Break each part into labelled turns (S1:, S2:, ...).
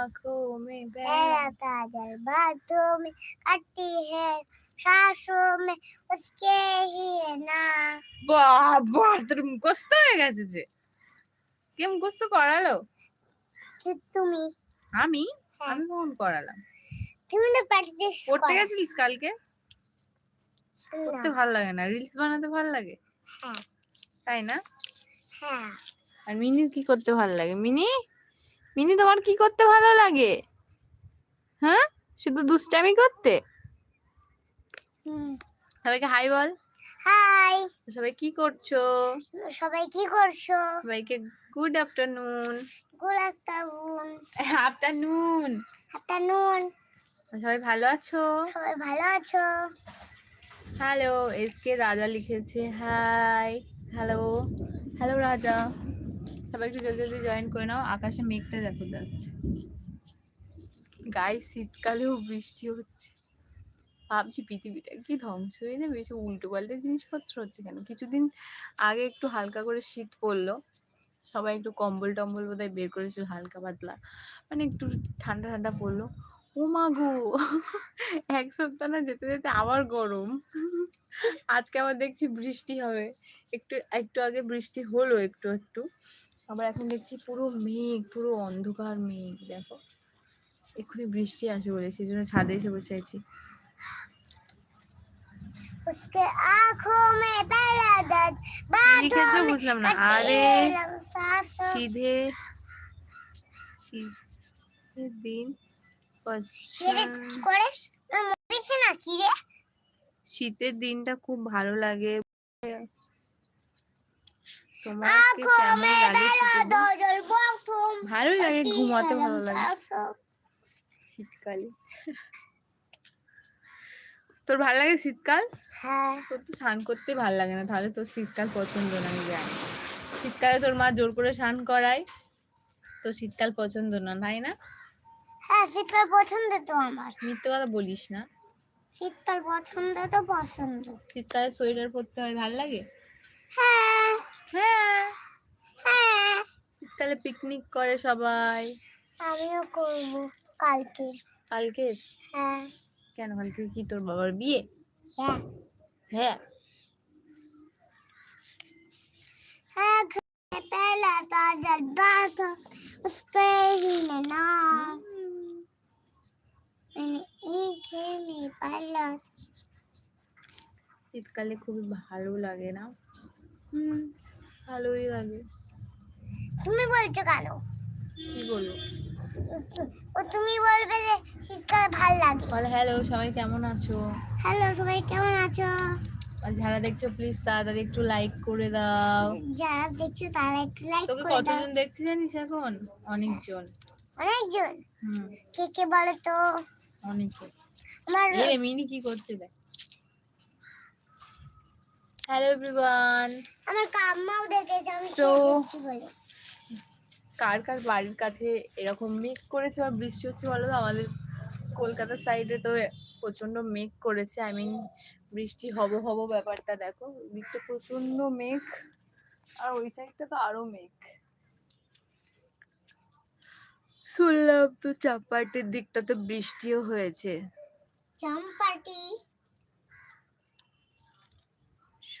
S1: आंखों में
S2: पहला
S1: पहला
S2: काजल बातों में कटी है सांसों में उसके ही ना
S1: বাবা তোর মুখস্থ হয়ে গেছে যে কে মুখস্থ করালো
S2: তো তুমি
S1: আমি
S2: হ্যাঁ
S1: আমি কখন করালাম
S2: তুমি তো প্র্যাকটিস
S1: পড়তে গেছিলিস কালকে পড়তে
S2: না
S1: ভালো লাগে না রিলস বানাতে ভালো লাগে
S2: হ্যাঁ
S1: তাই না
S2: হ্যাঁ
S1: আর মিনির কি করতে ভালো লাগে মিনি মিনি তোমার কি করতে ভালো লাগে? হ্যাঁ? শুধু দুষ্টামি করতে?
S2: হুম।
S1: সবাইকে হাই বল।
S2: হাই
S1: সবাই কি করছ?
S2: সবাই কি করছ?
S1: সবাইকে good afternoon
S2: good afternoon
S1: afternoon
S2: afternoon
S1: সবাই ভালো আছো?
S2: সবাই ভালো আছো?
S1: হ্যালো এসকে রাজা লিখেছে। হাই হ্যালো হ্যালো রাজা। সবাই একটু জলদি জলদি জয়েন করে নাও। আকাশে মেঘটা দেখো জাস্ট গায়ে শীতকালেও বৃষ্টি হচ্ছে। ভাবছি পৃথিবীটা কি ধ্বংস হয়ে যাবে? এসব উল্টো পাল্টে জিনিসপত্র হচ্ছে কেন? কিছুদিন আগে একটু হালকা করে শীত পড়ল। সবাই একটু কম্বল টম্বল বোধহয় বের করেছিল হালকা পাতলা। মানে একটু ঠান্ডা ঠান্ডা পড়ল। ও মা গো! এক সপ্তাহ না যেতে যেতে আবার গরম। আজকে আবার দেখছি বৃষ্টি হবে। একটু একটু আগে বৃষ্টি হলো একটু একটু। আবার এখন দেখছি পুরো মেঘ পুরো অন্ধকার মেঘ দেখো এক্ষুনি বৃষ্টি আসবে বলে সেই জন্য ছাদে এসে বসে আছি
S2: उसके आंखों में पहला दर्द
S1: লিখেছো
S2: बातों में
S1: বুঝলাম না
S2: कटी
S1: আরে
S2: है सांसों
S1: সিধে সিধে দিন
S2: কিরে
S1: পছন্দ-
S2: করে মরেছে না কি রে
S1: শীতের দিনটা খুব ভালো লাগে তোমাকে কেমন লাগে ভালো লাগে ঘুমাতে ভালো লাগে। শীতকালে। তোর ভালো লাগে শীতকাল?
S2: হ্যাঁ।
S1: তোর তো স্নান করতে ভালো লাগে না তাহলে তোর শীতকাল পছন্দ না আমি শীতকালে তোর মা জোর করে স্নান করায় তো শীতকাল পছন্দ না তাই না?
S2: হ্যাঁ শীতকাল পছন্দ তো আমার।
S1: মিথ্যে কথা বলিস না।
S2: শীতকাল পছন্দ তো পছন্দ।
S1: শীতকালে সোয়েটার পরতে হয় ভালো লাগে?
S2: হ্যাঁ।
S1: হ্যাঁ
S2: হ্যাঁ
S1: শীতকালে পিকনিক করে সবাই
S2: আমিও করব কালকে
S1: কালকের
S2: হ্যাঁ
S1: কেন কালকে কি তোর বাবার বিয়ে
S2: হ্যাঁ
S1: হ্যাঁ
S2: हाँ घर में पहला ताजा था उस पे ही ना मैंने एक है में पहला
S1: শীতকালে খুবই ভালো লাগে না হুম ভালোই লাগে।
S2: তুমি বলছো কেন?
S1: কি বলব?
S2: ও তুমি বলবে যে শীতকাল ভালো লাগে।
S1: বলে হ্যালো সবাই কেমন আছো?
S2: হ্যালো সবাই কেমন আছো?
S1: আর যারা দেখছ প্লিজ তাড়াতাড়ি একটু লাইক করে দাও।
S2: যারা দেখছ তারা একটু লাইক
S1: তোকে
S2: করে দাও।
S1: কতজন দেখছি জানিস এখন? অনেকজন।
S2: অনেকজন?
S1: হুম।
S2: কে কে বলো তো?
S1: অনেকে।
S2: আমার
S1: এ মিনি কি করছে দেখ। হ্যালো এভরিওয়ান
S2: আমার কাম্মাও দেখেছে আমি বলে।
S1: কার কার বাড়ির কাছে এরকম মেঘ করেছে বা বৃষ্টি হচ্ছে বলো তো? আমাদের কলকাতার সাইডে তো প্রচণ্ড মেঘ করেছে। আই মিন বৃষ্টি হব হব ব্যাপারটা দেখো। দিকটা প্রচণ্ড মেঘ। আর ওই সাইডটা তো আরও মেঘ। শুনলাম তো চাপাটির দিকটাতে বৃষ্টিও হয়েছে।
S2: চম্পাটি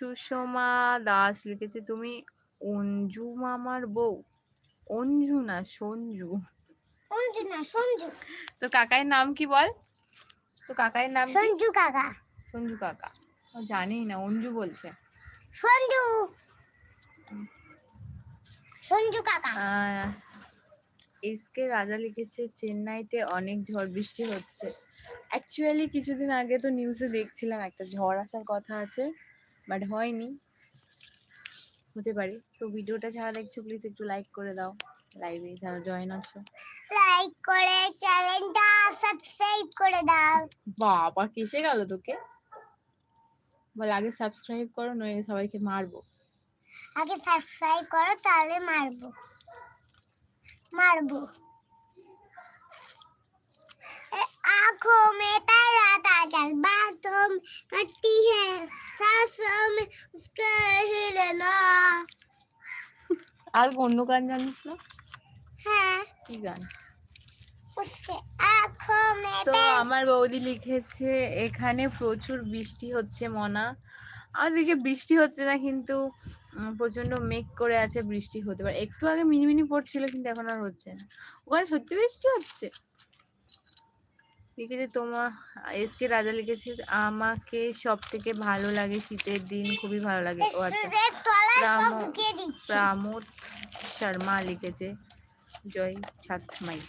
S1: সুষমা দাস লিখেছে তুমি অঞ্জু মামার বউ। অঞ্জু না সঞ্জু।
S2: সঞ্জু না সঞ্জু।
S1: তোর কাকায়ের নাম কি বল? তো কাকায়ের নাম
S2: সঞ্জু কাকা।
S1: সঞ্জু কাকা। ও জানি না অঞ্জু বলছে।
S2: সঞ্জু। সঞ্জু কাকা।
S1: এসকে রাজা লিখেছে চেন্নাইতে অনেক ঝড় বৃষ্টি হচ্ছে। অ্যাকচুয়ালি কিছুদিন আগে তো নিউজে দেখছিলাম একটা ঝড় আসার কথা আছে। বাট হয়নি। হতে পারে। তো ভিডিওটা যারা দেখছ প্লিজ একটু লাইক করে দাও। লাইভে যারা জয়েন আছো।
S2: লাইক করে চ্যানেলটা সাবস্ক্রাইব করে দাও।
S1: বাবা কেসে গেল তোকে? বল আগে সাবস্ক্রাইব করো নইলে সবাইকে মারবো।
S2: আগে সাবস্ক্রাইব করো তাহলে মারবো। মারবো। आंखों में पहला काजल बातों में कटी है सांसों में उसका हिलना
S1: আর অন্য গান জানিস না
S2: হ্যাঁ
S1: কি গান তো আমার বৌদি লিখেছে এখানে প্রচুর বৃষ্টি হচ্ছে মনা আমাদেরকে বৃষ্টি হচ্ছে না কিন্তু উম, প্রচন্ড মেঘ করে আছে বৃষ্টি হতে পারে একটু আগে মিনিমিনি পড়ছিল কিন্তু এখন আর হচ্ছে না ওখানে সত্যি বৃষ্টি হচ্ছে লিখেছে তোমার এস কে রাজা লিখেছে আমাকে সব থেকে ভালো লাগে শীতের দিন খুবই ভালো লাগে। ও আচ্ছা। প্রামোদ শর্মা লিখেছে জয় ছাতমাই।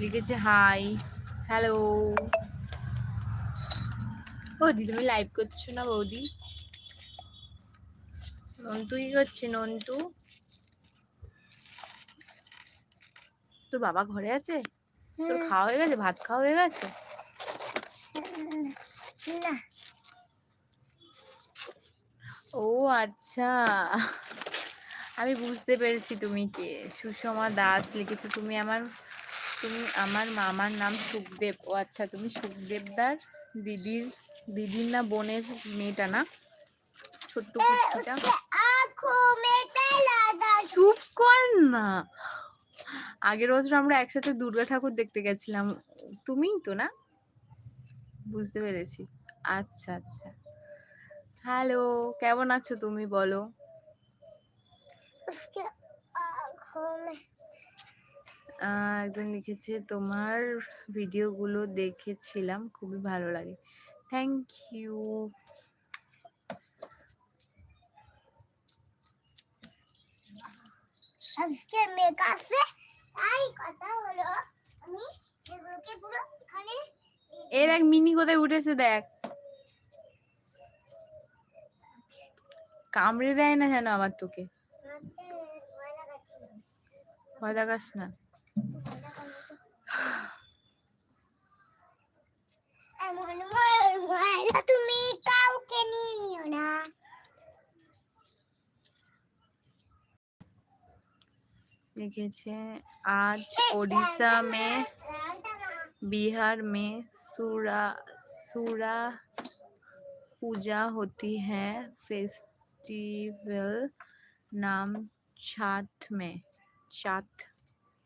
S1: লিখেছে হাই হ্যালো। বৌদি তুমি লাইভ করছ না বৌদি? নন্তু কি করছে নন্তু তোর বাবা ঘরে আছে? তোর খাওয়া হয়ে গেছে? ভাত খাওয়া হয়ে গেছে? ও আচ্ছা। আমি বুঝতে পেরেছি তুমি কে সুষমা দাস লিখেছো তুমি আমার তুমি আমার মামার নাম সুখদেব। ও আচ্ছা তুমি সুখদেবদার দিদির দিদির না বোনের মেয়েটা না? ছোট্ট চুপ কর না। আগের বছর আমরা একসাথে দুর্গা ঠাকুর দেখতে গেছিলাম। তুমিই তো না? বুঝতে পেরেছি। আচ্ছা আচ্ছা। হ্যালো কেমন আছো তুমি বলো? একজন লিখেছে তোমার ভিডিওগুলো দেখেছিলাম খুবই ভালো লাগে। থ্যাংক ইউ
S2: আজকের মেকআপে সে তাই কথা হলো আমি এগুলোকে পুরো এখানে
S1: এ দেখ মিনি কোথায় উঠেছে দেখ। কামড়ে দেয় না যেন আবার তোকে। ভয় দেখাস না
S2: তুমি কাউকে নিও না।
S1: लिखेছে আজ ওড়িশা মে বিহার মে সুরা সুরা পূজা होती है फेस्टिवल নাম ছাত মে ছাত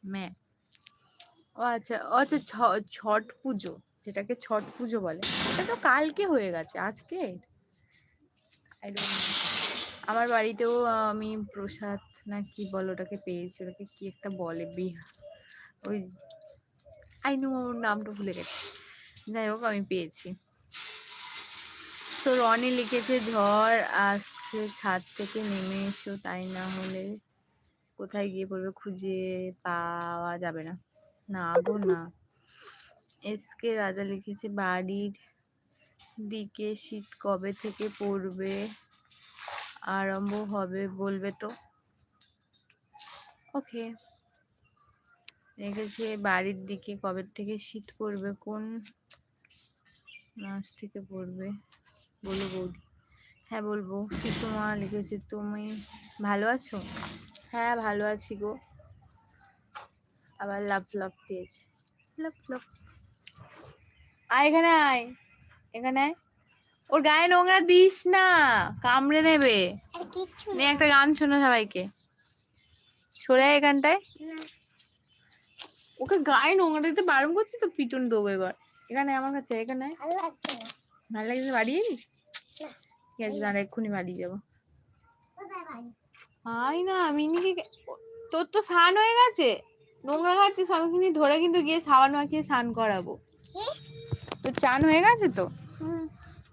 S1: মে ও আচ্ছা ও আচ্ছা ছট পুজো, যেটাকে ছট পুজো বলে। এটা তো কালকে হয়ে গেছে আজকে আমার বাড়িতেও আমি প্রসাদ না কি বলে ওটাকে পেয়েছি, ওটাকে কি একটা বলে, বিহা, ওই আই নো ওর নামটা ভুলে গেছি। যাই হোক, আমি পেয়েছি। তো রনি লিখেছে ঝড় আসছে ছাদ থেকে নেমে এসো, তাই না হলে কোথায় গিয়ে পড়বে খুঁজে পাওয়া যাবে না। না গো, না। এসকে রাজা লিখেছে, বাড়ির দিকে শীত কবে থেকে পড়বে? আরম্ভ হবে বলবে তো? ওকে। লিখেছে বাড়ির দিকে কবে থেকে শীত পড়বে কোন মাস থেকে পড়বে বলো বৌদি। হ্যাঁ বলব। সুষমা লিখেছে? তুমি ভালো আছো? হ্যাঁ ভালো আছি গো। আবার লাভ লাভ দিয়েছে। লাভ লাভ আয় এখানে আয়। এখানে আয়। ওর গায়ে নোংরা দিস না। কামড়ে নেবে। একটা গান শোনো সবাইকে। সরে আয় এখানটায়। ওকে গায়ে নোংরা দিতে বারণ করছি তো? পিটুন দেবো এবার। এখানে আমার কাছে এখানে।
S2: ভালো লাগছে না
S1: ভালো বাড়িয়ে নি। ঠিক আছে দাঁড়া এক্ষুনি বাড়িয়ে যাব। আয় না মিনিকে তোর তো স্নান হয়ে গেছে। নোংরা খাচ্ছিস আমি ধরে কিন্তু গিয়ে সাবান মাখিয়ে স্নান করাবো। তোর চান হয়ে গেছে তো?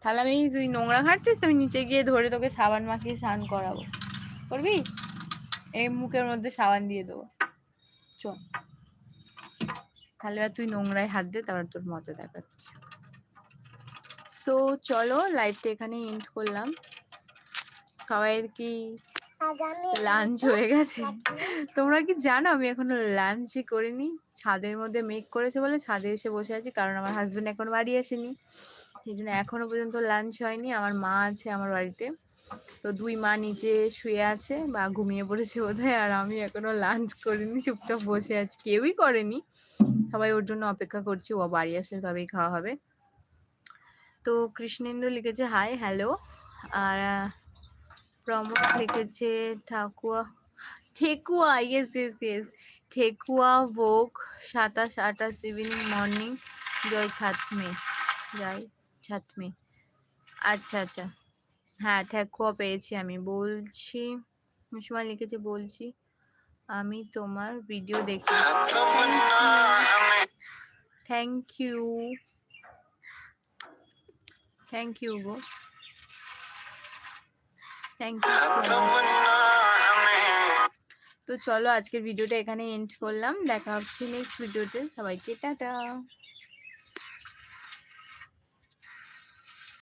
S1: তাহলে আমি তুই নোংরা ঘাটছিস তো আমি নিচে গিয়ে ধরে তোকে সাবান মাখিয়ে স্নান করাবো। করবি? এই মুখের মধ্যে সাবান দিয়ে দেবো। চ তাহলে তুই নোংরায় হাত দে, তারপর তোর মজা দেখাচ্ছি। সো চলো লাইভটা এখানে এন্ড করলাম। সবাইয়ের কি লাঞ্চ হয়ে গেছে? তোমরা কি জানো, আমি এখনও লাঞ্চই করিনি। ছাদের মধ্যে মেক করেছে বলে ছাদে এসে বসে আছি, কারণ আমার হাজবেন্ড এখন বাড়ি আসেনি। সেই জন্য এখনও পর্যন্ত লাঞ্চ হয়নি। আমার মা আছে আমার বাড়িতে। তো দুই মা নিচে শুয়ে আছে বা ঘুমিয়ে পড়েছে বোধহয়, আর আমি এখনও লাঞ্চ করিনি, চুপচাপ বসে আছি। কেউই করেনি। সবাই ওর জন্য অপেক্ষা করছি, ও বাড়ি আসলে তবেই খাওয়া হবে। তো কৃষ্ণেন্দ্র লিখেছে হাই হ্যালো আর প্রমোদ লিখেছে, thekua thekua yes yes yes thekua, ভোগ, সাতাশ, আঠাশ, ইভিনিং, মর্নিং, জয় ছাতমে। জয় ছাতমে আচ্ছা আচ্ছা। হ্যাঁ ঠেকুয়া পেয়েছি আমি। বলছি সময় লিখেছে, বলছি, আমি তোমার ভিডিও দেখি। থ্যাংক ইউ থ্যাংক ইউ গো। থ্যাংক ইউ তো চলো, আজকের ভিডিওটা এখানে এন্ড করলাম। দেখা হচ্ছে নেক্সট ভিডিওতে সবাইকে, টাটা।